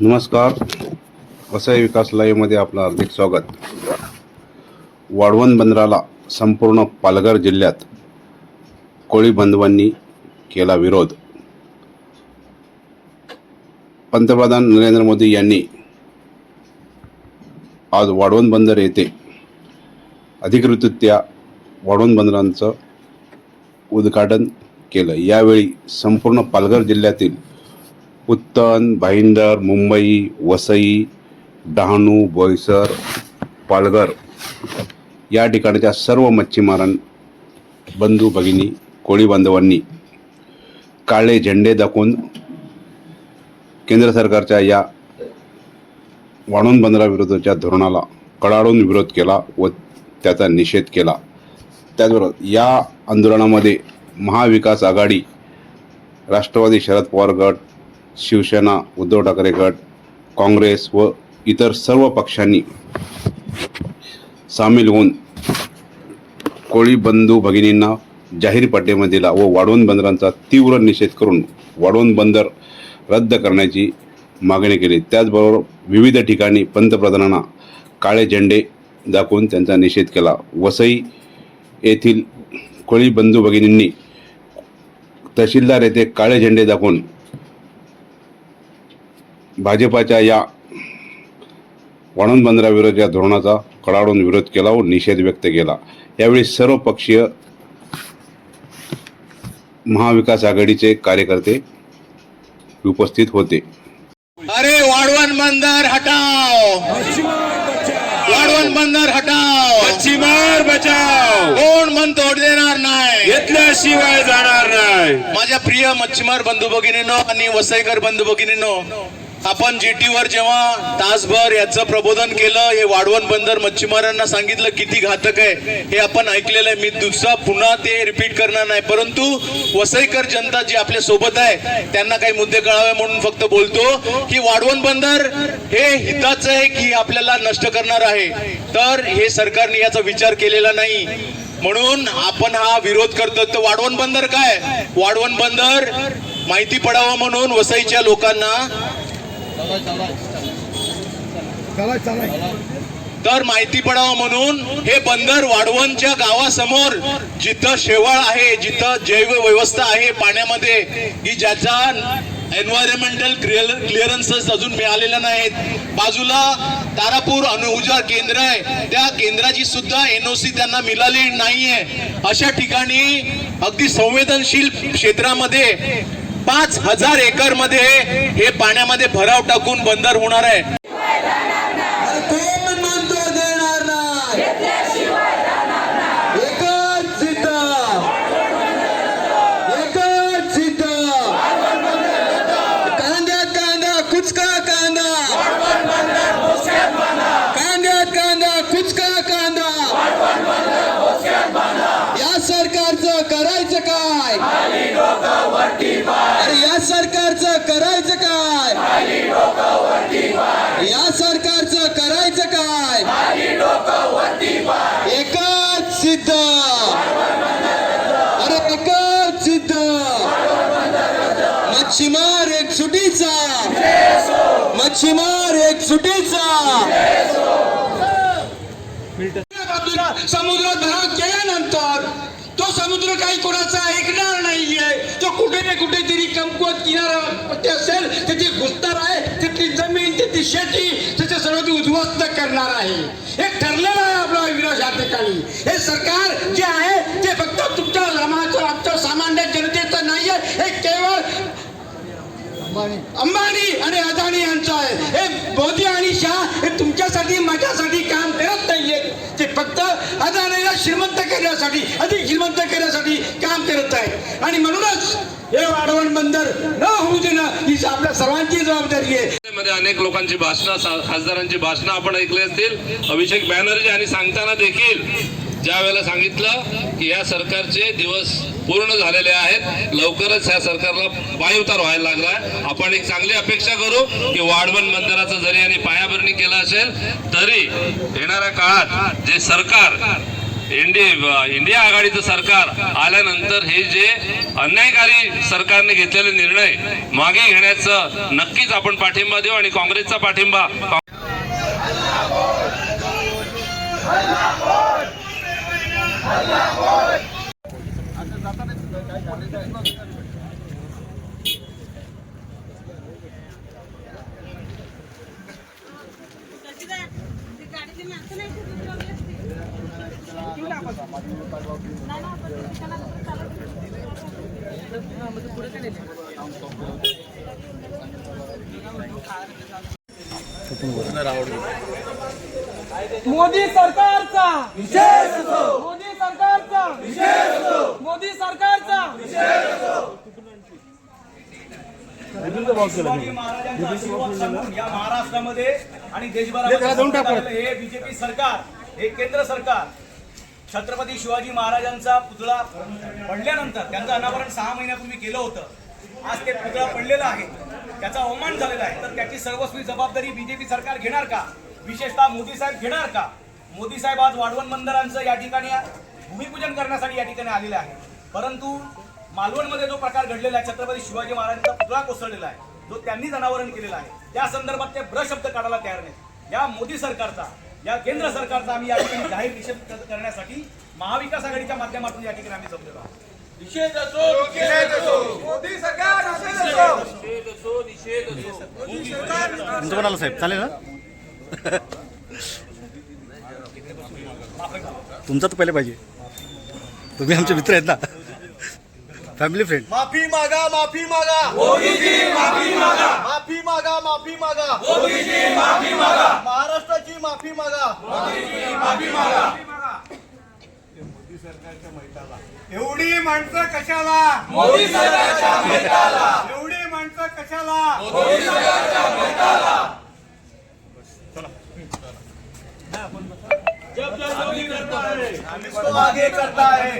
नमस्कार. वसई विकास लाईव्हमध्ये आपलं हार्दिक स्वागत. वाढवण बंदराला संपूर्ण पालघर जिल्ह्यात कोळी बांधवांनी केला विरोध. पंतप्रधान नरेंद्र मोदी यांनी आज वाढवण बंदर येथे अधिकृतरित्या वाढवण बंदरांचं उद्घाटन केलं. यावेळी संपूर्ण पालघर जिल्ह्यातील उत्तन भाईंदर मुंबई वसई डहाणू बोईसर पालघर या ठिकाणच्या सर्व मच्छीमारां बंधू भगिनी कोळी बांधवांनी काळे झेंडे दाखवून केंद्र सरकारच्या या वाणून बंदराविरोधाच्या धोरणाला कडाडून विरोध केला व त्याचा निषेध केला. त्याचबरोबर या आंदोलनामध्ये महाविकास आघाडी राष्ट्रवादी शरद पवार गट शिवसेना उद्धव ठाकरे गट काँग्रेस व इतर सर्व पक्षांनी सामील होऊन कोळी बंधू भगिनींना जाहीर पाठिंबा दिला व वाढवण बंदरांचा तीव्र निषेध करून वाढवण बंदर रद्द करण्याची मागणी केली. त्याचबरोबर विविध ठिकाणी पंतप्रधानांना काळे झेंडे दाखवून त्यांचा निषेध केला. वसई येथील कोळी बंधू भगिनींनी तहसीलदार येथे काळे झेंडे दाखवून भाजपाच्या या वाढवण बंदराविरोधाच्या धोरणाचा कडाडून विरोध केला व निषेध व्यक्त केला. यावेळी सर्व पक्षीय महाविकास आघाडीचे कार्यकर्ते उपस्थित होते. अरे वाढवण बंदर हटाओ! वाढवण बंदर हटाओ! मच्छीमार बचाव कोण मन तोड देणार नाही? घेतल्याशिवाय जाणार नाही. माझ्या प्रिय मच्छीमार बंधू भगिनीनो आणि वसईकर बंधू भगिनीनो आपण GT वर जेव्हा तासभर याचं प्रबोधन केलं हे वाढवण बंदर मच्छीमारांना सांगितलं किती घातक आहे हे आपण ऐकलेलं आहे. मी दुसरा पुन्हा ते रिपीट करणार नाही. परंतु वसईकर जनता जी आपल्यासोबत आहे त्यांना काही मुद्दे कळावे म्हणून फक्त बोलतो की वाढवण बंदर हे हिताचं आहे की आपल्याला नष्ट करणार आहे. तर हे सरकारने याचा विचार केलेला नाही. म्हणून आपण हा विरोध करतो तर वाढवण बंदर काय? वाढवण बंदर माहिती पडावं म्हणून वसईच्या लोकांना तर माहिती पडावं म्हणून हे बंदर वाढवणच्या गावासमोर जिथं शेवाळ आहे जिथं जैव व्यवस्था आहे पाण्यामध्ये की ज्याचा एन्व्हायरमेंटल क्लिअरन्सेस अजून मिळालेल्या नाहीत. बाजूला तारापूर अणुऊर्जा केंद्र आहे. त्या केंद्राची सुद्धा एनओसी त्यांना मिळाली नाहीये. अशा ठिकाणी अगदी संवेदनशील क्षेत्रामध्ये पाच हजार एकरमध्ये हे पाण्यामध्ये भराव टाकून बंदर होणार आहे. कोण म्हणतो देणार नाही एकच सिद्ध एकच सिद्ध कांद्यात कांदा कुचका कांदा कांद्यात कांदा कुचका कांदा या सरकारचं करायचं काय अरे या सरकारचं करायचं काय या सरकारचं करायचं काय एकच सिद्ध अरे एकच सिद्ध मच्छीमार एक सुटीचा मच्छीमार एक सुटीचा. समुद्र धराव केल्यानंतर तो समुद्र काही कोणाचा ऐकणार नाहीये. तो कुठे ना कुठेतरी कमकुवत किनारा असेल. त्याची घुसणार आहे. तिथली जमीन तिथली शेती त्याचे सर्व उद्ध्वस्त करणार आहे. हे ठरलेलं आहे आपला विरोध या ठिकाणी हे सरकार जे आहे ते फक्त तुमच्या आमच्या सामान्य जनतेचं नाहीये. हे केवळ अंबानी. आणि अदानी यांचं आहे. हे मोदी आणि शाह हे तुमच्यासाठी माझ्यासाठी काम करत नाहीये. ते फक्त अदानीला श्रीमंत करण्यासाठी अधिक श्रीमंत करण्यासाठी काम करत आहे आणि म्हणूनच हे वाढवण बंदर न होऊ देणं ही आपल्या सर्वांची जबाबदारी आहे. मध्ये अनेक लोकांची भाषणं खासदारांची भाषणं आपण ऐकली असतील. अभिषेक बॅनर्जी आणि सांगताना देखील ज्या वेळेला सांगितलं की या सरकारचे दिवस पूर्ण झालेले आहेत. लवकरच ह्या सरकारला पायउतार व्हायला लागलाय. आपण एक चांगली अपेक्षा करू की वाढवण मंदिराचा जरी आणि पायाभरणी केला असेल तरी येणाऱ्या काळात जे सरकार इंडिया इंडिया आघाडीचं सरकार आल्यानंतर हे जे अन्यायकारी सरकारने घेतलेले निर्णय मागे घेण्याचं नक्कीच आपण पाठिंबा देऊ आणि काँग्रेसचा पाठिंबा गाडीची माणसं नाही का दुसरं असते नाही ना, आपण रिक्षाला वगैरे चालत मोदी सरकारचा. मोदी सरकारचा मोदी सरकारचा शिवाजी महाराजांचा आशीर्वाद सांगून या महाराष्ट्रामध्ये आणि देशभरामध्ये आलेलं हे बीजेपी सरकार हे केंद्र सरकार छत्रपती शिवाजी महाराजांचा पुतळा पडल्यानंतर त्यांचं अनावरण सहा महिन्यापूर्वी केलं होतं. आज ते पुतळा पडलेला आहे. त्याचा अवमान झालेला आहे. तर त्याची सर्वस्वी जबाबदारी बीजेपी सरकार घेणार का? विशेषतः मोदी साहेब घेणार का? मोदी साहेब आज वाढवण बंदरांचं या ठिकाणी भूमिपूजन करण्यासाठी या ठिकाणी आलेले आहे परंतु मालवणमध्ये जो प्रकार घडलेला आहे छत्रपती शिवाजी महाराजांचा पुतळा कोसळलेला आहे. जो त्यांनीच अनावरण केलेला आहे त्या संदर्भात ते ब्रशब्द काढायला तयार नाहीत. या मोदी सरकारचा या केंद्र सरकारचा आम्ही या ठिकाणी जाहीर निषेध कर- करण्यासाठी महाविकास आघाडीच्या माध्यमातून या ठिकाणी आम्ही जमलेलो आहोत. निषेध असो निषेध असो. मोदी सरकार निषेध असो. तुमचं पण आलं साहेब? चालेल ना? तुमचा तर पहिले पाहिजे. तुम्ही आमचे मित्र आहेत ना. फॅमिली फ्रेंड माफी मागा माफी मागा. मोदीजी माफी मागा. माफी मागा माफी मागा. मोदीजी माफी मागा. महाराष्ट्राची माफी मागा. मोदीजी माफी मागा. एवढी माणसं कशाला? मोदी सरकारच्या भेटाला एवढी माणसं कशाला? मोदी सरकारच्या भेटाला जब जब मोदी करता है. हम इसको आगे करता है.